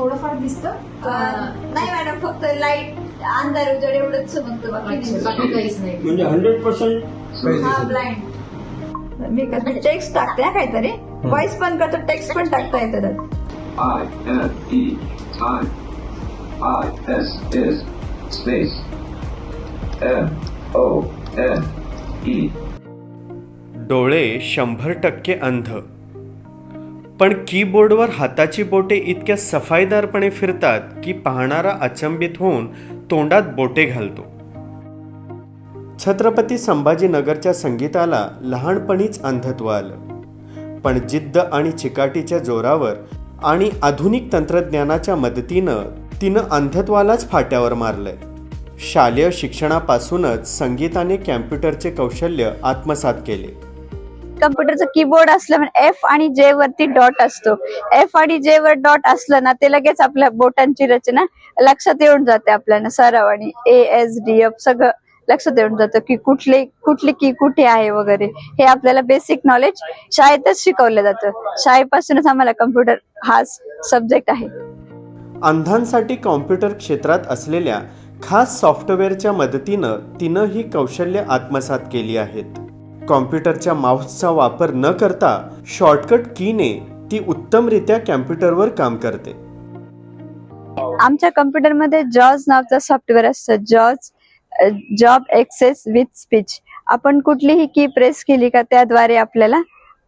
थोडंफार दिसतं नाही मॅडम फक्त लाइट अंधार उजेड एवढंच समजतं बाकी काहीच नाही म्हणजे हंड्रेड पर्सेंट हा ब्लाइंड मी कसं टेक्स्ट टाकते ना काहीतरी व्हॉइस पण करतो टेक्स्ट पण टाकता येतं त्यात. I N E time. I S is space. M O N E. डोळे शंभर टक्के अंध पण कीबोर्डवर हाताची बोटे इतक्या सफाईदारपणे फिरतात की पाहणारा अचंबित होऊन तोंडात बोटे घालतो. छत्रपती संभाजीनगरच्या संगीताला लहानपणीच अंधत्व आलं. पण जिद्द आणि चिकाटीच्या जोरावर आणि आधुनिक तंत्रज्ञानाच्या मदतीनं तिनं अंधत्वालाच फाट्यावर मारलंय. शालेय शिक्षणापासूनच संगीताने कॅम्प्युटरचे कौशल्य आत्मसात केले. कम्प्युटरचं कीबोर्ड असलं म्हणजे एफ आणि जे वरती डॉट असतो. एफ आणि जे वर डॉट असलं ना ते लगेच आपल्या बोटांची रचना लक्षात येऊन जाते आपल्याला. सराव आणि ए एस डी एफ सगळं लक्षात येऊन जातं की कुठले कुठली की कुठे आहे वगैरे. हे आपल्याला बेसिक नॉलेज शाळेतच शिकवलं जातं. शाळेपासूनच आम्हाला कम्प्युटर हा सब्जेक्ट आहे. अंधांसाठी कॉम्प्युटर क्षेत्रात असलेल्या खास सॉफ्टवेअरच्या मदतीनं तिनं ही कौशल्य आत्मसात केली आहेत. कॉम्प्युटरच्या माऊसचा वापर न करता शॉर्टकट कीने ती उत्तमरित्या कॅम्प्युटरवर काम करते. आमच्या कम्प्युटरमध्ये जॉज नावचं सॉफ्टवेअर असतं. जॉज जॉब एक्सेस विथ स्पीच. आपण कुठलीही की प्रेस केली का त्याद्वारे आपल्याला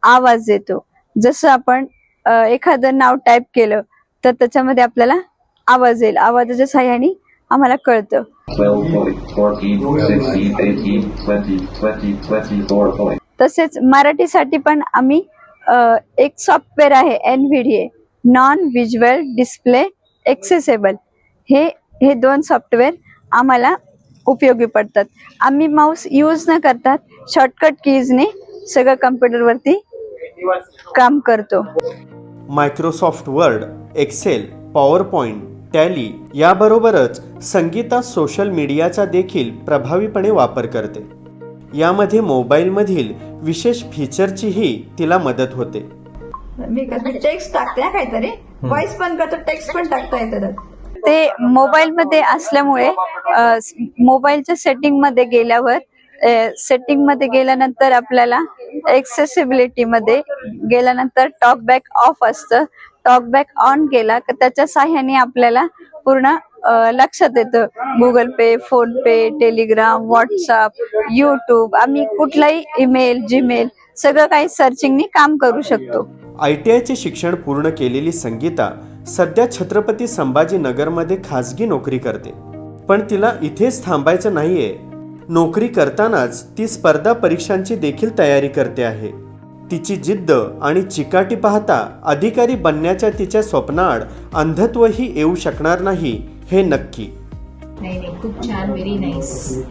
आवाज येतो. जसं आपण एखादं नाव टाईप केलं तर त्याच्यामध्ये आपल्याला आवाज येईल. आवाजाच्या साह्याने आम्हाला कळतं. तसेच मराठीसाठी पण आम्ही एक सॉफ्टवेअर आहे N V non visual display accessible हे हे दोन सॉफ्टवेअर आम्हाला उपयोगी पडतात. आम्ही माऊस यूज न करतात शॉर्टकट कीजने सगळं कम्प्युटरवरती काम करतो. Microsoft Word Excel PowerPoint Tally याबरोबरच संगीता सोशल मीडियाचा देखील प्रभावीपणे वापर करते. यामध्ये मोबाईलमधील विशेष फीचरचीही तिला मदत होते. मी टेक्स्ट टाकते ना काहीतरी. व्हॉइस पण करतो टेक्स्ट पण टाकता येतं. ते मोबाईल मध्ये असल्यामुळे मोबाईलच्या सेटिंगमध्ये गेल्यावर सेटिंगमध्ये गेल्यानंतर आपल्याला एक्सेसिबिलिटी मध्ये गेल्यानंतर टॉक बॅक ऑफ असतं. टॉकबॅक ऑन केला तर त्याच्या साह्याने आपल्याला पूर्ण लक्षात येतं. Google Pay PhonePe Telegram WhatsApp YouTube आम्ही कुठलाही ईमेल जीमेल सगळं काही सर्चिंगनी काम करू शकतो. आय टी आयचे शिक्षण पूर्ण केलेली संगीता सध्या छत्रपती संभाजीनगरमध्ये खासगी नोकरी करते. पण तिला इथेच थांबायचं नाहीये. नोकरी करतानाच ती स्पर्धा परीक्षांची देखील तयारी करते आहे. तिची जिद्द आणि चिकाटी पाहता अधिकारी बनण्याच्या तिच्या स्वप्नाआड अंधत्वही येऊ शकणार नाही हे नक्की. नाही नाही खूप छान व्हेरी नाईस